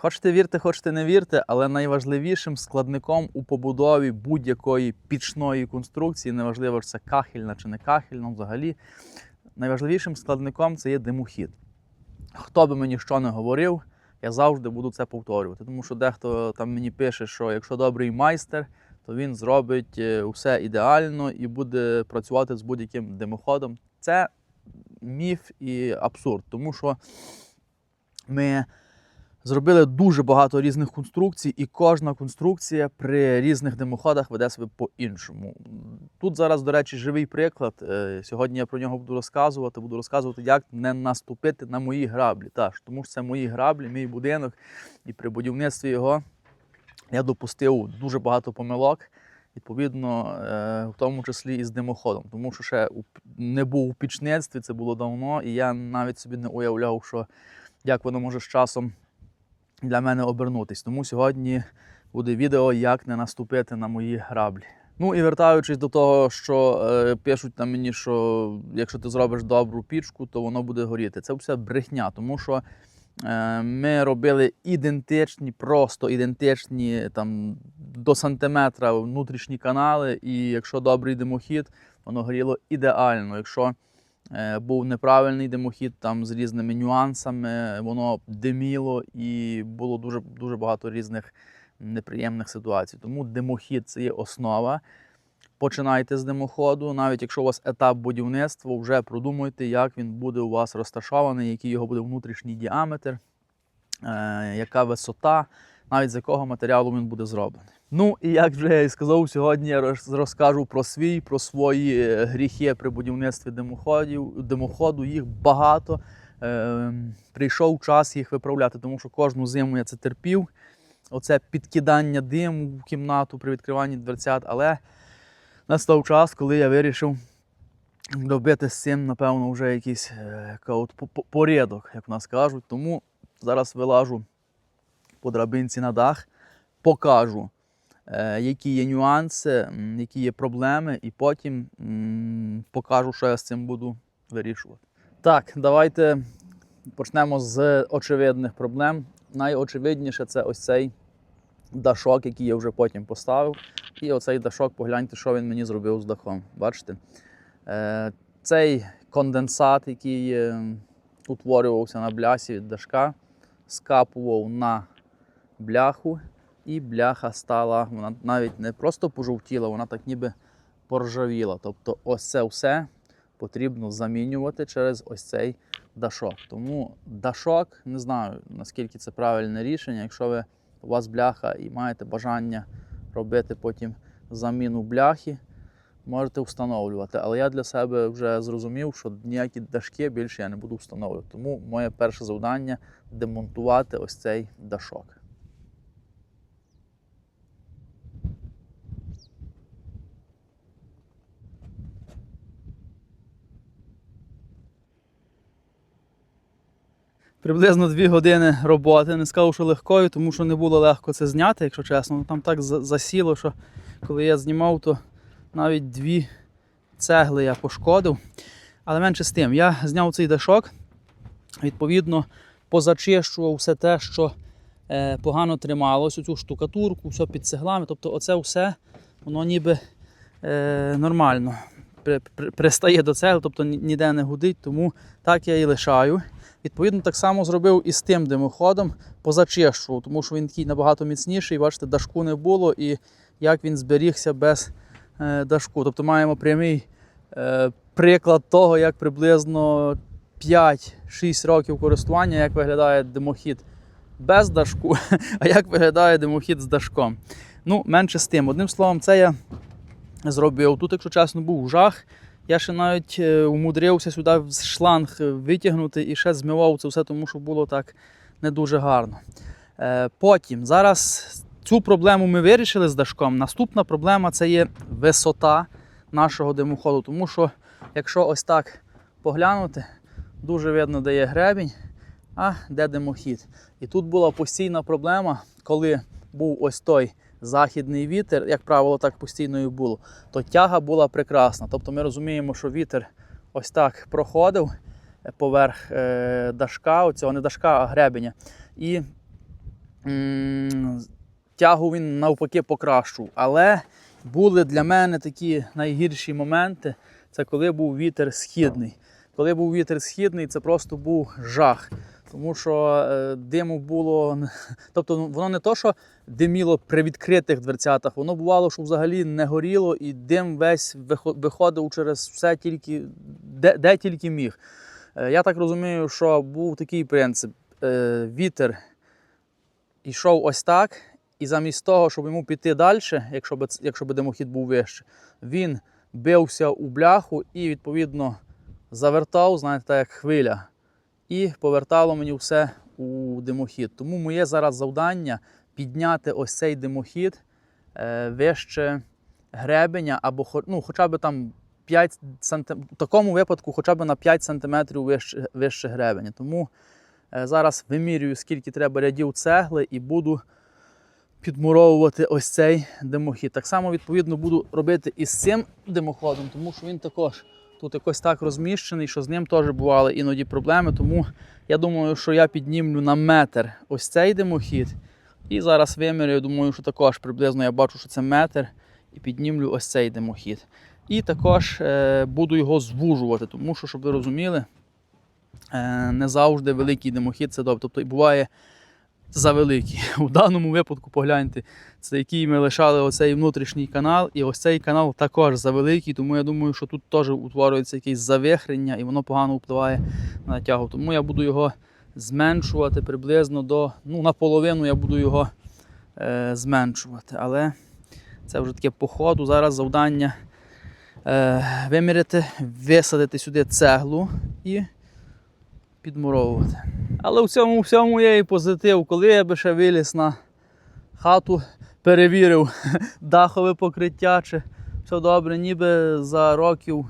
Хочете вірте, хочете не вірте, але найважливішим складником у побудові будь-якої пічної конструкції, неважливо, це кахельна чи не кахельна, взагалі, найважливішим складником це є димохід. Хто би мені що не говорив, я завжди буду це повторювати. Тому що дехто там мені пише, що якщо добрий майстер, то він зробить е, усе ідеально і буде працювати з будь-яким димоходом. Це міф і абсурд, тому що ми зробили дуже багато різних конструкцій, і кожна конструкція при різних димоходах веде себе по-іншому. Тут зараз, до речі, живий приклад. Е, Сьогодні я про нього буду розказувати. Буду розказувати, як не наступити на мої граблі. Так, тому що це мої граблі, мій будинок, і при будівництві його я допустив дуже багато помилок. Відповідно, е, в тому числі і з димоходом, тому що ще не був у пічництві, це було давно, і я навіть собі не уявляв, що як воно може з часом для мене обернутись. Тому сьогодні буде відео, як не наступити на мої граблі. Ну і вертаючись до того, що е, пишуть там мені, що якщо ти зробиш добру пічку, то воно буде горіти. Це все брехня, тому що е, ми робили ідентичні, просто ідентичні там до сантиметра внутрішні канали, і якщо добрий димохід, воно горіло ідеально. Якщо був неправильний димохід там з різними нюансами, воно диміло і було дуже, дуже багато різних неприємних ситуацій. Тому димохід це є основа. Починайте з димоходу, навіть якщо у вас етап будівництва, вже продумуйте, як він буде у вас розташований, який його буде внутрішній діаметр, е, яка висота, навіть з якого матеріалу він буде зроблений. Ну і як вже я і сказав, сьогодні я розкажу про свій, про свої е, гріхи при будівництві димоходів. Димоходу їх багато. Е, прийшов час їх виправляти, тому що кожну зиму я це терпів. Оце підкидання диму в кімнату при відкриванні дверцят, але настав час, коли я вирішив робити з цим, напевно, вже якийсь е, порядок, як в нас кажуть. Тому зараз вилажу по драбинці на дах, покажу, е, які є нюанси, які є проблеми, і потім покажу, що я з цим буду вирішувати. Так, давайте почнемо з очевидних проблем. Найочевидніше це ось цей дашок, який я вже потім поставив. І оцей дашок, погляньте, що він мені зробив з дахом. Бачите? Е, цей конденсат, який е, утворювався на блясі від дашка, скапував на бляху, і бляха стала, вона навіть не просто пожовтіла, вона так ніби поржавіла. Тобто, ось це все потрібно замінювати через ось цей дашок. Тому дашок, не знаю наскільки це правильне рішення. Якщо ви у вас бляха і маєте бажання робити потім заміну бляхи, можете встановлювати. Але я для себе вже зрозумів, що ніякі дашки більше я не буду встановлювати. Тому моє перше завдання демонтувати ось цей дашок. Приблизно дві години роботи. Не скажу, що легкою, тому що не було легко це зняти, якщо чесно. Ну, Там так засіло, що коли я знімав, то навіть дві цегли я пошкодив. Але менше з тим, я зняв цей дашок, відповідно, позачищував все те, що е, погано трималось, цю штукатурку, все під цеглами. Тобто, оце все воно ніби е, нормально при, при, пристає до цегли, тобто ніде не гудить, тому так я і лишаю. Відповідно, так само зробив і з тим димоходом, позачищував, тому що він такий набагато міцніший. Бачите, дашку не було, і як він зберігся без е, дашку. Тобто маємо прямий е, приклад того, як приблизно 5-6 років користування, як виглядає димохід без дашку, а як виглядає димохід з дашком. Ну, менше з тим. Одним словом, це я зробив. Тут, якщо чесно, був жах. Я ще навіть е, умудрився сюди шланг витягнути і ще змивав це все, тому що було так не дуже гарно. Е, Потім, зараз цю проблему ми вирішили з дашком. Наступна проблема це є висота нашого димоходу. Тому що, якщо ось так поглянути, дуже видно, де є гребінь, а де димохід. І тут була постійна проблема, коли був ось той західний вітер, як правило, так постійно і було, то тяга була прекрасна. Тобто ми розуміємо, що вітер ось так проходив поверх е, дашка, оцього не дашка, а гребеня. І м, тягу він навпаки покращував. Але були для мене такі найгірші моменти. Це коли був вітер східний. Коли був вітер східний, це просто був жах. Тому що е, диму було. Тобто ну, воно не то, що диміло при відкритих дверцятах, воно бувало, що взагалі не горіло, і дим весь виходив через все тільки, де, де тільки міг. Е, Я так розумію, що був такий принцип: Е, вітер йшов ось так, і замість того, щоб йому піти далі, якщо б, якщо б димохід був вище, він бився у бляху і, відповідно, завертав, знаєте, так як хвиля, і повертало мені все у димохід. Тому моє зараз завдання підняти ось цей димохід е, вище гребеня, або ну, хоча б там 5 см, в такому випадку хоча б на 5 см вище, вище гребеня. Тому е, зараз вимірюю, скільки треба рядів цегли, і буду підмуровувати ось цей димохід. Так само, відповідно, буду робити і з цим димоходом, тому що він також тут якось так розміщений, що з ним теж бували іноді проблеми. Тому я думаю, що я піднімлю на метр ось цей димохід. І зараз виміряю, думаю, що також приблизно я бачу, що це метр, і піднімлю ось цей димохід. І також е, буду його звужувати, тому що, щоб ви розуміли, е, не завжди великий димохід це добре. Тобто буває завеликий. У даному випадку погляньте, це який ми лишали оцей внутрішній канал, і ось цей канал також завеликий, тому я думаю, що тут теж утворюється якесь завихрення і воно погано впливає на тягу. Тому я буду його зменшувати приблизно до ну, наполовину я буду його е, зменшувати. Але це вже таке по ходу. Зараз завдання е, виміряти, висадити сюди цеглу і підмуровувати. Але в цьому всьому є і позитив. Коли я би ще виліз на хату, перевірив дахове покриття, чи все добре, ніби за років.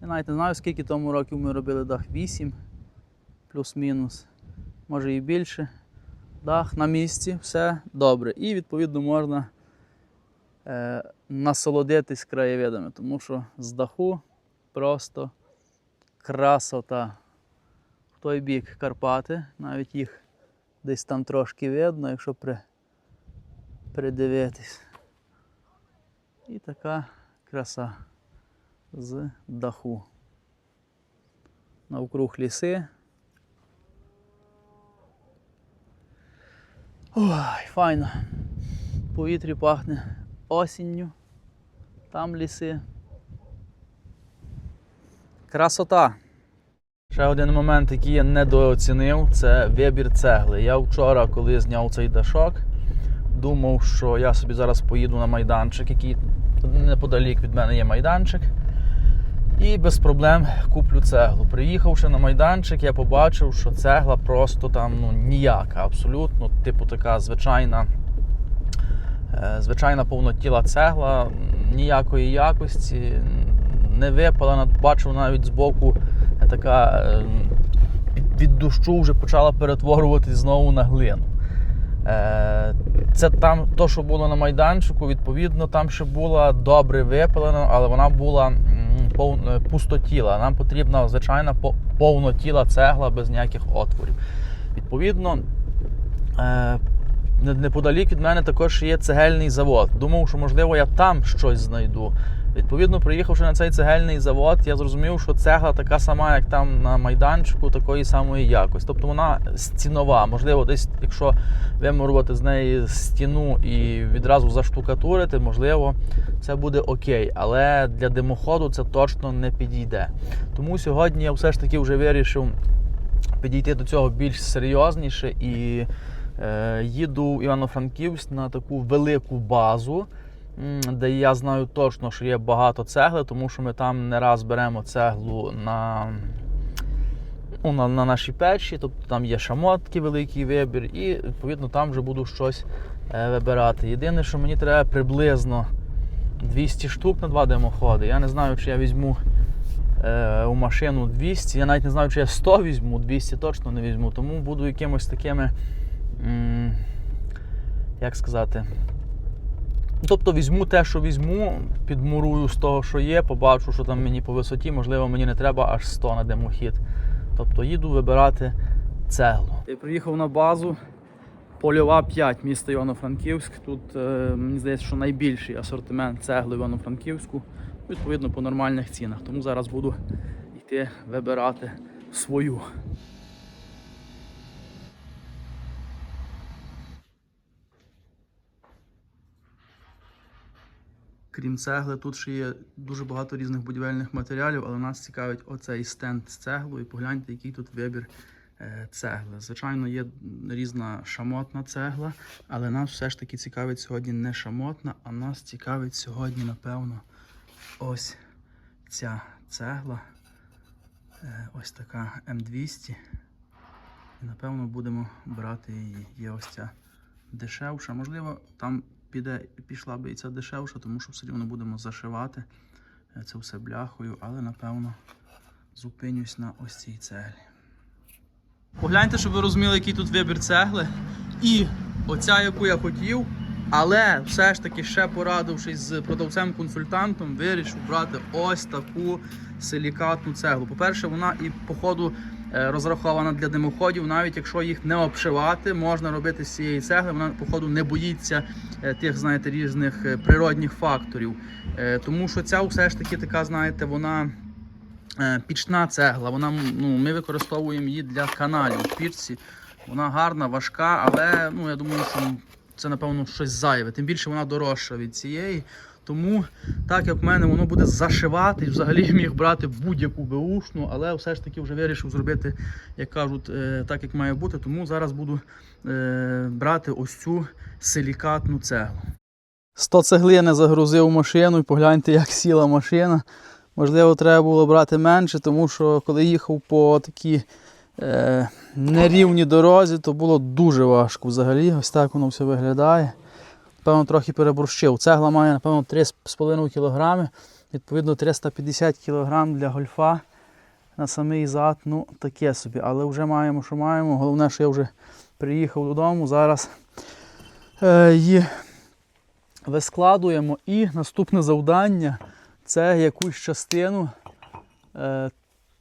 Я навіть не знаю, скільки тому років ми робили дах. 8 плюс-мінус, може і більше. Дах на місці, все добре. І відповідно можна е, насолодитись краєвидами, тому що з даху просто красота. Той бік Карпати, навіть їх десь там трошки видно, якщо при, придивитись. І така краса з даху. Навкруг ліси. Ой, файно. Повітрі пахне осінню. Там ліси. Красота. Ще один момент, який я недооцінив, це вибір цегли. Я вчора, коли зняв цей дашок, думав, що я собі зараз поїду на майданчик, який неподалік від мене є майданчик. І без проблем куплю цеглу. Приїхавши на майданчик, я побачив, що цегла просто там ну, ніяка, абсолютно, типу така звичайна, е, звичайна повнотіла цегла, ніякої якості, не випалена. Бачив навіть збоку така е, від- дощу вже почала перетворюватись знову на глину. Е, Це там то, що було на майданчику, відповідно, там ще була добре випалена, але вона була е, пустотіла. Нам потрібна звичайна повнотіла цегла без ніяких отворів. Відповідно, неподалік від мене також є цегельний завод. Думав, що можливо я там щось знайду. Відповідно, приїхавши на цей цегельний завод, я зрозумів, що цегла така сама, як там на майданчику, такої самої якості. Тобто вона стінова. Можливо, десь, якщо вимурувати з неї стіну і відразу заштукатурити, можливо, це буде окей. Але для димоходу це точно не підійде. Тому сьогодні я все ж таки вже вирішив підійти до цього більш серйозніше і е, їду в Івано-Франківськ на таку велику базу, де я знаю точно, що є багато цегли, тому що ми там не раз беремо цеглу на, ну, на, на наші печі, тобто там є шамотки, великий вибір, і відповідно там вже буду щось е, вибирати. Єдине, що мені треба приблизно 200 штук на два димоходи. Я не знаю, чи я візьму е, у машину 200. Я навіть не знаю, чи я 100 візьму, 200 точно не візьму. Тому буду якимось такими, м, як сказати. Тобто візьму те, що візьму, підмурую з того, що є, побачу, що там мені по висоті, можливо, мені не треба аж 100 на димохід. Тобто їду вибирати цеглу. Я приїхав на базу, Польова 5, місто Івано-Франківськ. Тут, е, мені здається, що найбільший асортимент цегли в Івано-Франківську, відповідно по нормальних цінах. Тому зараз буду йти вибирати свою. Крім цегли, тут ще є дуже багато різних будівельних матеріалів, але нас цікавить оцей стенд з цеглою. Погляньте, який тут вибір е, цегли. Звичайно, є різна шамотна цегла, але нас все ж таки цікавить сьогодні не шамотна, а нас цікавить сьогодні, напевно, ось ця цегла. Е, Ось така М200. І напевно будемо брати її. Є ось ця дешевша. Можливо, там піде, пішла би і ця дешевша, тому що все рівно будемо зашивати е, це все бляхою, але напевно зупинюсь на ось цій цеглі. Погляньте, щоб ви розуміли, який тут вибір цегли. І оця, яку я хотів, але все ж таки, ще порадившись з продавцем-консультантом, вирішив брати ось таку силікатну цеглу. По-перше, вона і по ходу розрахована для димоходів, навіть якщо їх не обшивати, можна робити з цієї цегли. Вона по ходу не боїться е, тих, знаєте, різних е, природних факторів. Е, Тому що ця все ж таки така, знаєте, вона. е, Пічна цегла, вона ну, ми використовуємо її для каналів в пічці. Вона гарна, важка, але ну, я думаю, що це напевно щось зайве. Тим більше вона дорожча від цієї. Тому, так як в мене воно буде зашивати, взагалі міг брати будь-яку беушну, але все ж таки вже вирішив зробити, як кажуть, е, так як має бути. Тому зараз буду е, брати ось цю силікатну цеглу. 100 цеглин я загрузив машину і погляньте, як сіла машина. Можливо, треба було брати менше, тому що коли їхав по такій е, нерівній дорозі, то було дуже важко взагалі. Ось так воно все виглядає. Певно, трохи переборщив. Цегла має, напевно, 3,5 кг, відповідно 350 кг для гольфа на самий зад. Ну, таке собі. Але вже маємо, що маємо. Головне, що я вже приїхав додому. Зараз е, її вискладуємо. І наступне завдання це якусь частину е,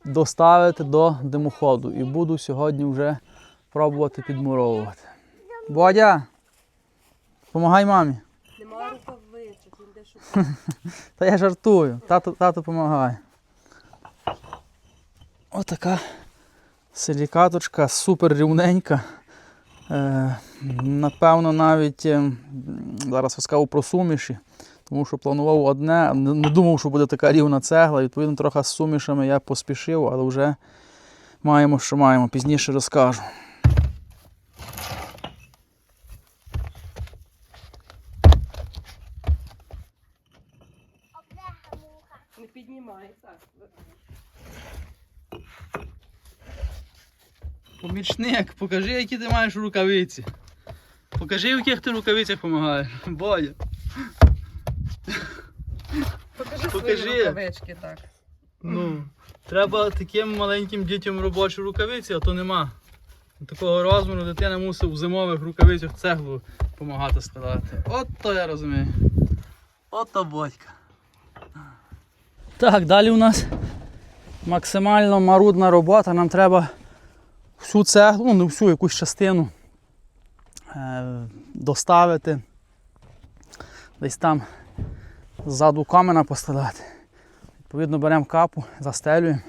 доставити до димоходу. І буду сьогодні вже пробувати підмуровувати. Бодя, допомагай мамі. Нема рукавичок, він де шукає. Та я жартую, тато, тато допомагає. Отака силікаточка, супер рівненька. Е, напевно, навіть е, зараз розкажу про суміші, тому що планував одне, не, не думав, що буде така рівна цегла. Відповідно, трохи з сумішами я поспішив, але вже маємо, що маємо. Пізніше розкажу. Так. Помічник, покажи, які ти маєш рукавиці. Покажи, в яких ти рукавицях допомагаєш. Бодя. Покажи, Покажи. свої рукавички, так. Ну, треба таким маленьким дітям робочі рукавиці, а то нема. Такого розміру дитина мусить у зимових рукавицях цеглу допомагати складати. От то я розумію. От то батька. Так, далі у нас максимально марудна робота. Нам треба всю цеглу, ну не всю якусь частину е, доставити. Десь там ззаду камена поставити. Відповідно, беремо капу, застелюємо.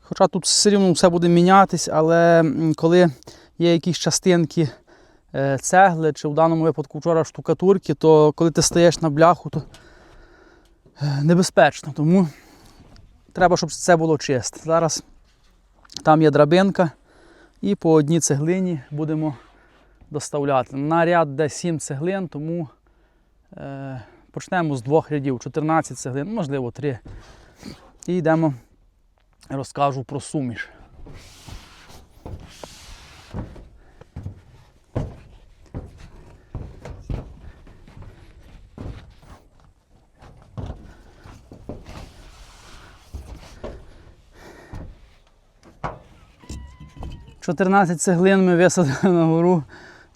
Хоча тут все рівно все буде мінятись, але коли є якісь частинки е, цегли, чи в даному випадку вчора штукатурки, то коли ти стаєш на бляху, то небезпечно. Тому треба, щоб це було чисте. Зараз там є драбинка, і по одній цеглині будемо доставляти. На ряд де 7 цеглин, тому е, почнемо з двох рядів, 14 цеглин, можливо, 3. І йдемо, розкажу про суміш. Чотирнадцять цеглин ми висадили на гору.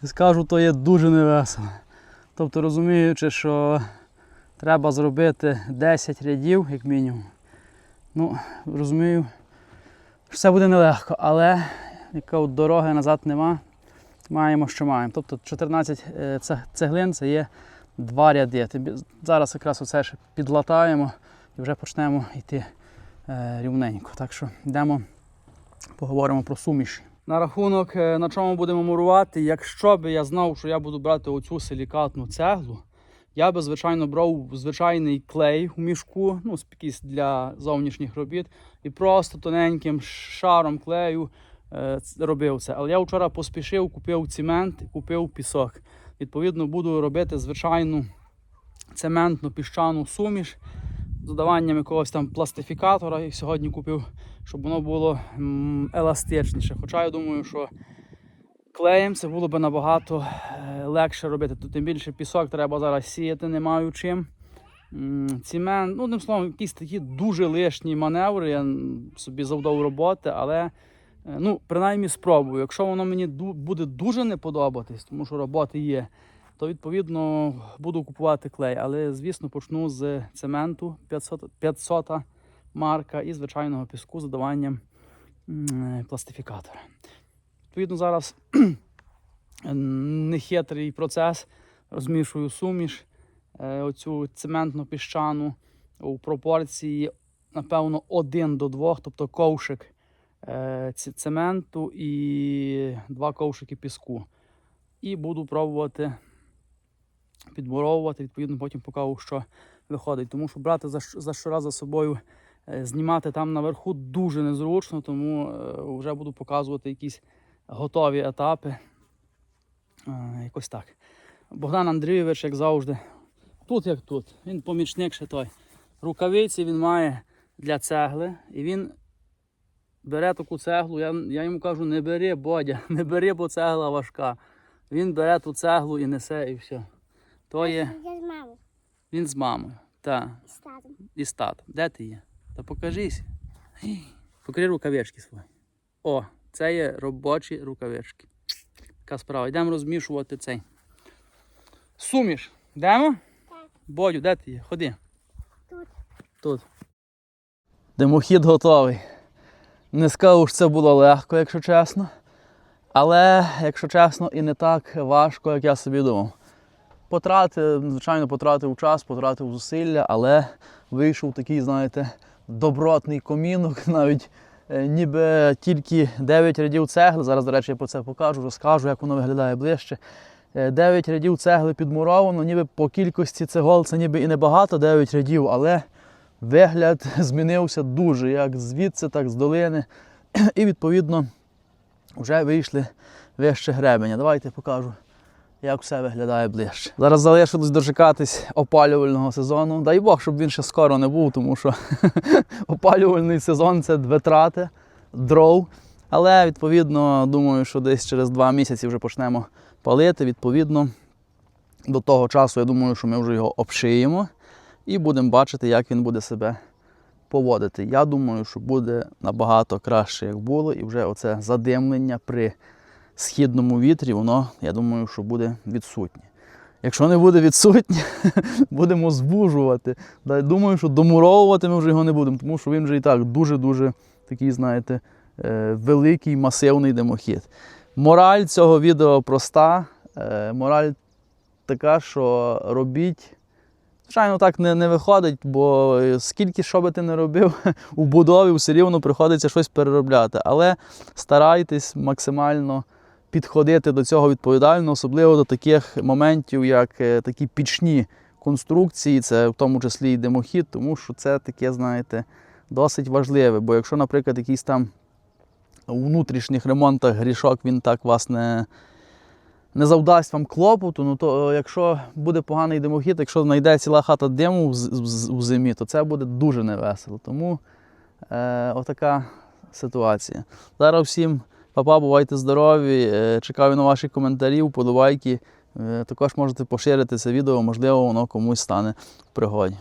Скажу, то є дуже невесело. Тобто розуміючи, що треба зробити 10 рядів, як мінімум. Ну, розумію, що це буде нелегко, але яка дороги назад нема. маємо, що маємо. Тобто 14 е, цеглин це є два ряди. Зараз якраз оце ще підлатаємо і вже почнемо йти е, рівненько. Так що йдемо, поговоримо про суміші. На рахунок, е, на чому будемо мурувати, якщо би я знав, що я буду брати оцю силікатну цеглу, я би, звичайно, брав звичайний клей у мішку, ну, якийсь для зовнішніх робіт, і просто тоненьким шаром клею е, робив це. Але я вчора поспішив, купив цемент купив пісок. Відповідно, буду робити звичайну цементну піщану суміш з додаванням якогось там пластифікатора. І сьогодні купив, щоб воно було еластичніше. Хоча я думаю, що клеєм це було б набагато е, легше робити. Тут тим більше пісок треба зараз сіяти, не маю чим. Цемент, ну, одним словом, якісь такі дуже лишні маневри. Я собі завдав роботи, але е, ну, принаймні спробую. Якщо воно мені буде дуже не подобатись, тому що роботи є, то відповідно буду купувати клей. Але, звісно, почну з цементу 500, 500 марка і звичайного піску з додаванням е, пластифікатора. Відповідно, зараз нехитрий процес. Розмішую суміш, е, оцю цементну піщану у пропорції, напевно, 1 до 2, тобто ковшик е, цементу і два ковшики піску. І буду пробувати підмуровувати, відповідно, потім покажу, що виходить. Тому що брати за, щораз за собою, знімати там наверху дуже незручно, тому е, вже буду показувати якісь готові етапи. Е, Якось так. Богдан Андрійович, як завжди, тут як тут. Він помічник ще той. Рукавиці він має для цегли. І він бере таку цеглу. Я, я йому кажу, не бери, Бодя, не бери, бо цегла важка. Він бере ту цеглу і несе, і все. То є Я з мамою, він з мамою. Та, з татом. і з татом. Де ти є? Та покажись. Покажи рукавички свої. О, це є робочі рукавички. Така справа. Йдемо розмішувати цей. Суміш. Йдемо? Так. Бодю, де ти є? Ходи. Тут. Тут. Димохід готовий. Не скажу, що це було легко, якщо чесно. Але, якщо чесно, і не так важко, як я собі думав. Потратив, звичайно, потратив час, потратив зусилля, але вийшов такий, знаєте, добротний комінок, навіть е, ніби тільки 9 рядів цегли. Зараз, до речі, я про це покажу, розкажу, як воно виглядає ближче. 9 рядів цегли підмуровано, ніби по кількості цегол це ніби і небагато 9 рядів, але вигляд змінився дуже, як звідси, так з долини. І відповідно вже вийшли вище гребеня. Давайте покажу, як все виглядає ближче. Зараз залишилось дочекатись опалювального сезону. Дай Бог, щоб він ще скоро не був, тому що опалювальний сезон це витрати дров. Але відповідно, думаю, що десь через два місяці вже почнемо палити. Відповідно, до того часу я думаю, що ми вже його обшиємо і будемо бачити, як він буде себе поводити. Я думаю, що буде набагато краще, як було, і вже оце задимлення при східному вітрі, воно, я думаю, що буде відсутнє. Якщо не буде відсутнє, будемо збужувати. Думаю, що домуровувати ми вже його не будемо, тому що він вже і так дуже-дуже такий, знаєте, е, великий масивний димохід. Мораль цього відео проста. Е, Мораль така, що робіть. Звичайно, так не, не виходить, бо скільки що би ти не робив, у будові все рівно приходиться щось переробляти. Але старайтесь максимально підходити до цього відповідально, особливо до таких моментів, як е, такі пічні конструкції, це в тому числі і димохід, тому що це таке, знаєте, досить важливе. Бо якщо, наприклад, якийсь там у внутрішніх ремонтах грішок він так вас не, не завдасть вам клопоту, ну то е, якщо буде поганий димохід, якщо знайде ціла хата диму в, зимі, то це буде дуже невесело. Тому е, отака ситуація. Зараз всім папа, бувайте здорові. е, Чекаю на ваші коментарі, вподобайки. Е, Також можете поширити це відео, можливо, воно комусь стане в пригоді.